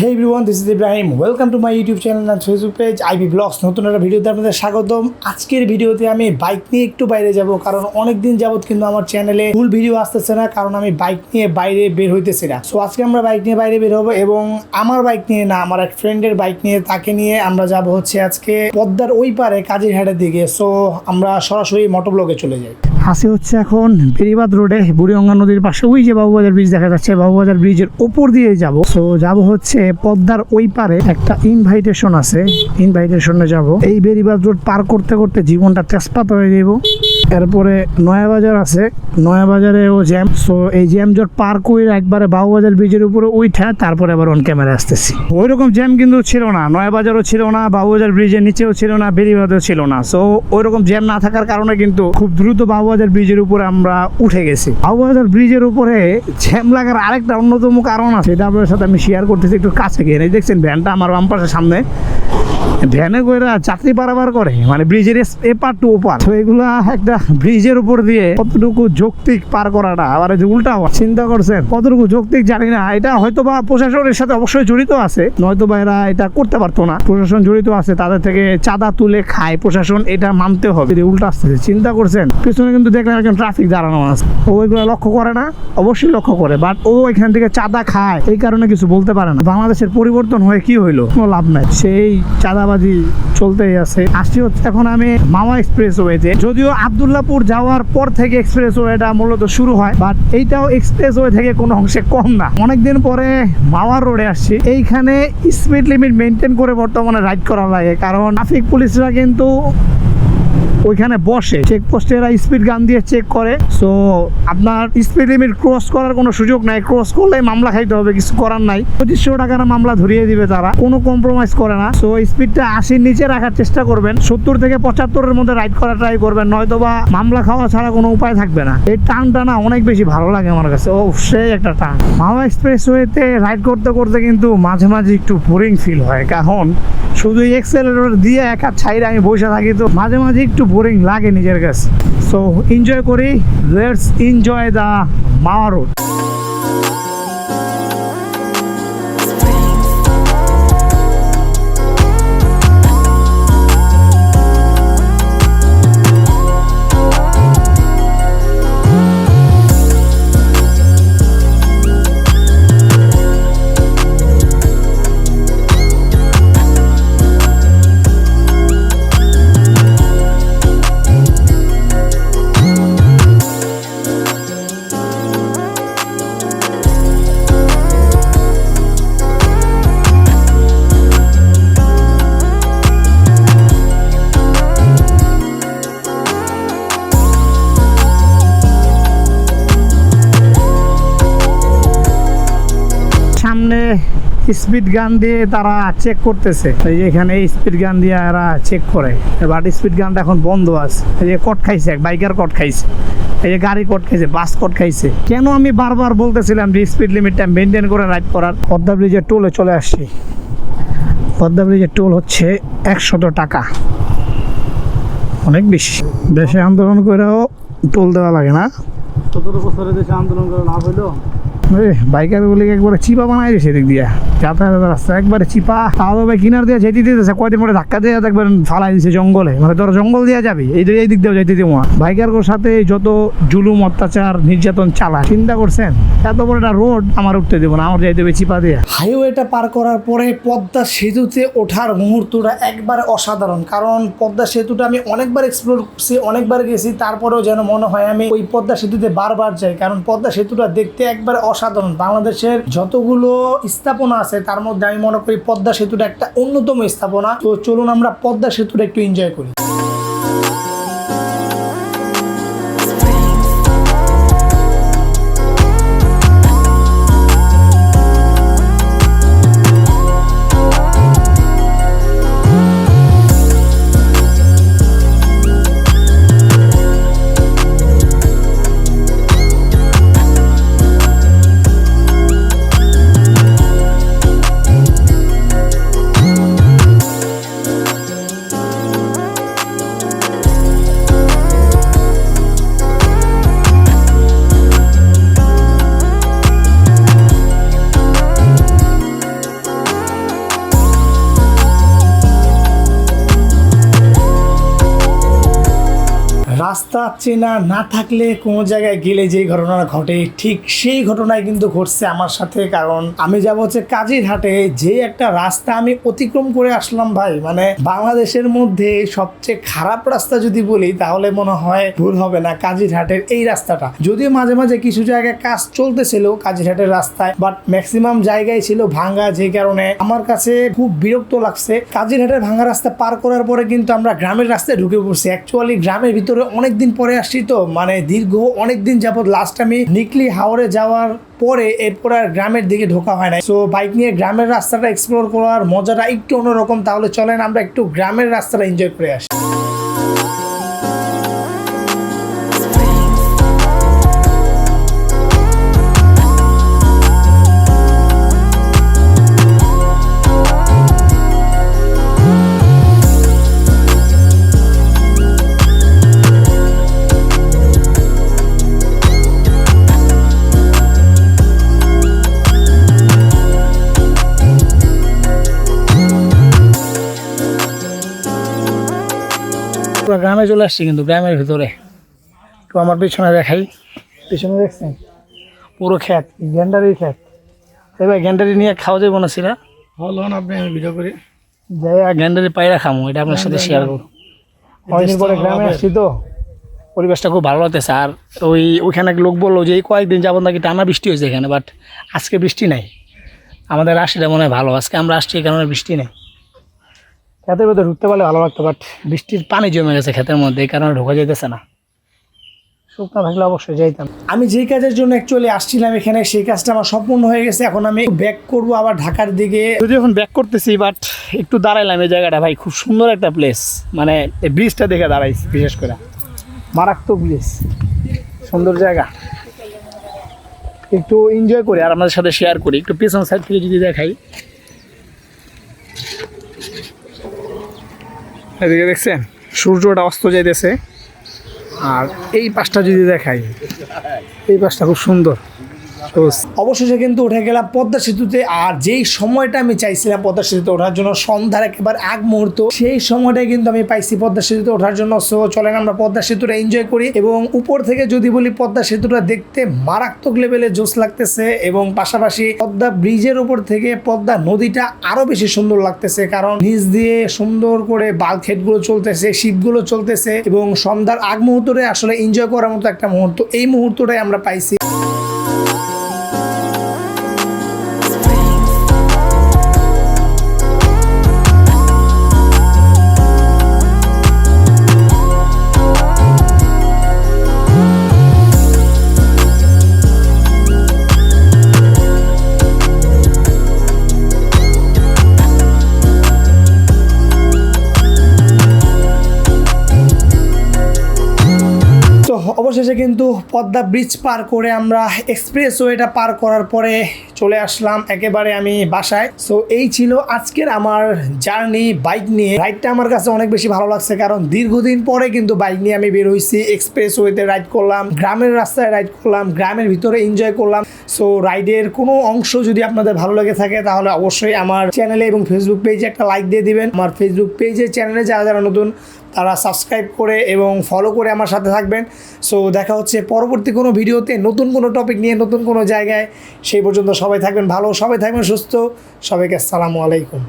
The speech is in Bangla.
Hey everyone this is Ibrahim welcome to my YouTube channel and Facebook page IB blogs নতুন একটা ভিডিওতে আপনাদের স্বাগতম। আজকের ভিডিওতে আমি বাইক নিয়ে একটু বাইরে যাব, কারণ অনেক দিন যাবত কিন্তু আমার চ্যানেলে ফুল ভিডিও আসতেছে না, কারণ আমি বাইক নিয়ে বাইরে বের হইতেছি না। সো আজকে আমরা বাইক নিয়ে বাইরে বের হব এবং আমার বাইক নিয়ে না, আমার এক ফ্রেন্ডের বাইক নিয়ে, তাকে নিয়ে আমরা যাব হচ্ছে আজকে পদ্মার ওই পারে কাজের কাজিরহাটের দিকে। সো আমরা সরাসরি মোটরব্লগে চলে যাই। আসি হচ্ছে এখন বেরিবাদ রোডে, বুড়িগঙ্গা নদীর পাশে। ওই যে বাবুবাজার ব্রিজ দেখা যাচ্ছে, বাবুবাজার ব্রিজের উপর দিয়ে যাব। তো যাব হচ্ছে পদ্মার ওই পারে একটা ইনভাইটেশন আছে। ইনভাইটেশনে যাব। এই বেরিবাদ রোড পার করতে করতে জীবনটা তেজপাত হয়ে যাব এরপরে নয়াবাজার আছে। নয়াবাজারে ও জ্যাম। সো এই জ্যাম জট পার করে একবারে বাবুবাজার ব্রিজের উপরে উঠে তারপরে আবার অন ক্যামেরা আসতেছি। ওই রকম জ্যাম কিন্তু ছিল না। নয়াবাজারও ছিল না বাবুবাজার ব্রিজের নিচেও ছিল না বেরিবাদও ছিল না। সো ওই রকম জ্যাম না থাকার কারণে কিন্তু খুব দ্রুত বাবুবাজার ব্রিজের উপরে আমরা উঠে গেছি। বাবুবাজার ব্রিজের উপরে জ্যাম লাগার আরেকটা অন্যতম কারণ আছে, সেটা আপনার সাথে আমি শেয়ার করতেছি একটু কাছে গিয়ে। দেখছেন, ভ্যানটা আমার বাম পাশের সামনে। ভ্যানে করে যাত্রী পারাবার করে মানে ব্রিজের এপার টু ওপার তো এগুলা একটা ব্রিজের উপর দিয়ে কতটুকু যৌক্তিক পার করাটা, আবার যে উল্টা চিন্তা করছেন, কতটুকু যৌক্তিক জানি না, এটা হয়তো বা প্রশাসনের সাথে অবশ্যই জড়িত আছে, নয়তো বা এরা এটা করতে পারতো না। প্রশাসন জড়িত আছে, তাদের থেকে চাঁদা তুলে খায়, প্রশাসন এটা মানতে হবে। যদি উল্টা আসতেছে, চিন্তা করছেন, পিছনে কিন্তু দেখলেন একজন ট্রাফিক দাঁড়ানো আছে। ও এগুলো লক্ষ্য করে না, অবশ্যই লক্ষ্য করে বাট ও এখান থেকে চাঁদা খায়, এই কারণে কিছু বলতে পারে না। বাংলাদেশের পরিবর্তন হয়ে কি হইল? কোনো লাভ নাই। সেই চাঁদাবাজি চলতেই আছে। আসছি হচ্ছে এখন আমি মাওয়া এক্সপ্রেস ওয়েতে যদিও আবদুল্লাপুর যাওয়ার পর থেকে এক্সপ্রেস ওয়েটা মূলত শুরু হয়, বাট এইটাও এক্সপ্রেস ওয়ে থেকে কোনো অংশে কম না। অনেকদিন পরে মাওয়া রোডে আসছি। এইখানে স্পিড লিমিট মেনটেন করে বর্তমানে রাইড করা লাগে। কারণ ট্রাফিক পুলিশরা কিন্তু ওইখানে বসে চেকপোস্টে এরা স্পিড গান দিয়ে চেক করে। সো আপনার স্পিড লিমিট ক্রস করার কোনো সুযোগ নাই। ক্রস করলে মামলা খাইতে হবে, কিছু করার নাই। পঁচিশশো টাকার মামলা ধরিয়ে দিবে তারা, কোনো কম্প্রোমাইজ করে না। সো স্পিডটা আশির নিচে রাখার চেষ্টা করবেন। সত্তর থেকে পঁচাত্তরের মধ্যে রাইড করা ট্রাই করবেন নয়তো বা মামলা খাওয়া ছাড়া কোনো উপায় থাকবে না। এই টানটা না অনেক বেশি ভালো লাগে আমার কাছে। ও, সেই একটা টান। মাওয়া এক্সপ্রেস ওয়েতে রাইড করতে করতে কিন্তু মাঝে মাঝে একটু বোরিং ফিল হয়। কারণ শুধু এক্সেলেটর দিয়ে এক ছাইরে আমি বসে থাকি তো মাঝে মাঝে একটু বোরিং লাগে নিজের কাছে। সো এনজয় করি let's enjoy the Mawa road speed গান দিয়ে তারা চেক করতেছে। এই যে এখানে স্পিড গান দিয়ে এরা চেক করে। বাট স্পিড গানটা এখন বন্ধ আছে। এই যে কট খাইছে, এক বাইকার কট খাইছে। এই যে গাড়ি কট খাইছে, বাস কট খাইছে। কেন আমি বারবার বলতেছিলাম যে স্পিড লিমিটটা মেনটেন করে রাইড করার? পদ্মা ব্রিজের টোলে চলে আসছি। পদ্মা ব্রিজের টোল হচ্ছে একশত টাকা। অনেক বেশি। দেশে আন্দোলন করেও টোল দেওয়া লাগে না। সতেরো বছরের দেশে আন্দোলন করে হইল? বাইকার গুলি একবারে চিপা বানাই দিয়েছে এদিক দিয়ে। যাতায়াত রাস্তা একবারে চিপা। তাও ভাই কিনার দিয়ে যেতে দিতেছে, কয়দিন পরে ধাক্কা দিয়ে দেখবেন ফালাই দিছে জঙ্গলে। মানে তোর জঙ্গল দিয়ে যাবি, এই এই দিক দিয়ে যাইতে দিব বাইকার সাথে যত জুলুম, অত্যাচার, নির্যাতন চালা চিন্তা করছেন? এত বড় একটা রোড আমার উঠতে দেবো না, আমার যাইতে হবে চিপা দিয়ে। হাইওয়েটা পার করার পরে পদ্মা সেতুতে ওঠার মুহূর্তটা একবারে অসাধারণ। কারণ পদ্মা সেতুটা আমি অনেকবার এক্সপ্লোর করছি, অনেকবার গেছি, তারপরেও যেন মনে হয় আমি ওই পদ্মা সেতুতে বারবার যাই। কারণ পদ্মা সেতুটা দেখতে একবারে অসাধারণ। বাংলাদেশের যতগুলো স্থাপনা আছে, তার মধ্যে আমি মনে করি পদ্মা সেতুটা একটা অন্যতম স্থাপনা। তো চলুন আমরা পদ্মা সেতুটা একটু এনজয় করি। রাস্তা চেনা না থাকলে কোনো জায়গায় গেলে যে ঘটনা ঘটে, ঠিক সেই ঘটনায় কিন্তু ঘটছে আমার সাথে। কারণ আমি যাব হচ্ছে কাজিরহাটে যে একটা রাস্তা আমি অতিক্রম করে আসলাম ভাই মানে বাংলাদেশের মধ্যে সবচেয়ে খারাপ রাস্তা যদি বলি, তাহলে মনে হয় ভুল হবে না কাজিরহাটের এই রাস্তাটা। যদিও মাঝে মাঝে কিছু জায়গায় কাজ চলতেছিল কাজিরহাটের রাস্তায় বাট ম্যাক্সিমাম জায়গায় ছিল ভাঙ্গা, যে কারণে আমার কাছে খুব বিরক্ত লাগছে। কাজিরহাটের ভাঙ্গা রাস্তা পার করার পরে কিন্তু আমরা গ্রামের রাস্তায় ঢুকে পড়ছি। অ্যাকচুয়ালি গ্রামের ভিতরে অনেক দিন পরে আসছি তো মানে দীর্ঘ অনেক দিন যাবত লাস্ট আমি নিকলি হাওড়ে যাওয়ার পরে এরপর আর গ্রামের দিকে ঢোকা হয় না সো বাইক নিয়ে গ্রামের রাস্তাটা এক্সপ্লোর করার মজাটা একটু অন্যরকম, তাহলে চলেন আমরা একটু গ্রামের রাস্তাটা এনজয় করে আসি। গ্রামে চলে আসছি কিন্তু গ্রামের ভিতরে। তো আমার পিছনে দেখাই। পিছনে দেখছেন? পুরো ক্ষেত গ্যান্ডারির ক্ষেত এবার গ্যান্ডারি নিয়ে খাওয়া যাবে না সিরা? হলো না আপনি আমি ভিডিও করি। যাই আর গ্যান্ডারি পায়রা খামো এটা আপনার সাথে শেয়ার করব। অনেকদিন পরে গ্রামে আসছি তো। পরিবেশটা খুব ভালো লাগতেছে। আর ওই ওইখানে এক লোক বলল যে এই কয়েকদিন যাব নাকি? টানা বৃষ্টি হয়েছে এখানে বাট আজকে বৃষ্টি নাই। আমাদের রাশিটা মনে হয় ভালো। আজকে আমরা আসছি এই কারণে বৃষ্টি নেই। ক্ষেতের ভেতরে ঢুকতে পারলে ভালো লাগতো বাট বৃষ্টির পানি জমে গেছে ক্ষেতের মধ্যে, এই কারণে ঢোকা যেতেছে না। শুকনা থাকলে অবশ্যই যাইতাম। আমি যেই কাজের জন্য অ্যাকচুয়ালি আসছিলাম এখানে, সেই কাজটা আমার সম্পূর্ণ হয়ে গেছে। এখন আমি ব্যাক করব আবার ঢাকার দিকে। যদি এখন ব্যাক করতেছি বাট একটু দাঁড়াইলাম এই জায়গাটা ভাই। খুব সুন্দর একটা প্লেস মানে এই ব্রিজটা দেখে দাঁড়াইছি, বিশেষ করে। মারাত্মক ব্রিজ সুন্দর জায়গা। একটু এনজয় করি আর আপনাদের সাথে শেয়ার করি। একটু পিছন সাইড থেকে যদি দেখাই। এদিকে দেখছেন সূর্যটা অস্ত যাইতেছে। আর এই পাশটা যদি দেখাই এই পাশটা খুব সুন্দর। অবশেষে কিন্তু উঠে গেলাম পদ্মা সেতুতে, আর যেই সময়টা আমি চাইছিলাম পদ্মা সেতুতে ওঠার জন্য, সন্ধ্যার একেবারে আগ মুহূর্ত, সেই সময়টাই কিন্তু আমি পাইছি পদ্মা সেতুতে ওঠার জন্য। সো চলেন আমরা পদ্মা সেতুটা এনজয় করি এবং উপর থেকে যদি বলি পদ্মা সেতুটা দেখতে মারাত্মক লেভেলে জোস লাগতেছে এবং পাশাপাশি পদ্মা ব্রিজের উপর থেকে পদ্মা নদীটা আরও বেশি সুন্দর লাগতেছে, কারণ নিচ দিয়ে সুন্দর করে বালখেটগুলো চলতেছে শিপগুলো চলতেছে এবং সন্ধ্যার আগ মুহূর্তে আসলে এনজয় করার মতো একটা মুহূর্ত। এই মুহূর্তটাই আমরা পাইছি। অবশেষে কিন্তু পদ্মা ব্রিজ পার করে আমরা এক্সপ্রেস ওয়েটা পার করার পরে চলে আসলাম একেবারে আমি বাসায়। সো এই ছিল আজকের আমার জার্নি বাইক নিয়ে। রাইডটা আমার কাছে অনেক বেশি ভালো লাগছে কারণ দীর্ঘদিন পরে কিন্তু বাইক নিয়ে আমি বের হয়েছি এক্সপ্রেস ওয়েতে রাইড করলাম, গ্রামের রাস্তায় রাইড করলাম, গ্রামের ভিতরে এনজয় করলাম। সো রাইডের কোনো অংশ যদি আপনাদের ভালো লেগে থাকে তাহলে অবশ্যই আমার চ্যানেলে এবং ফেসবুক পেজে একটা লাইক দিয়ে দিবেন। আমার ফেসবুক পেজে চ্যানেলে যারা যারা নতুন তারা সাবস্ক্রাইব করে এবং ফলো করে আমার সাথে থাকবেন। সো দেখা হচ্ছে পরবর্তী কোনো ভিডিওতে নতুন কোনো টপিক নিয়ে নতুন কোনো জায়গায়। সেই পর্যন্ত সবাই থাকবেন ভালো, সবাই থাকবেন সুস্থ। সবাইকে আসসালামু আলাইকুম।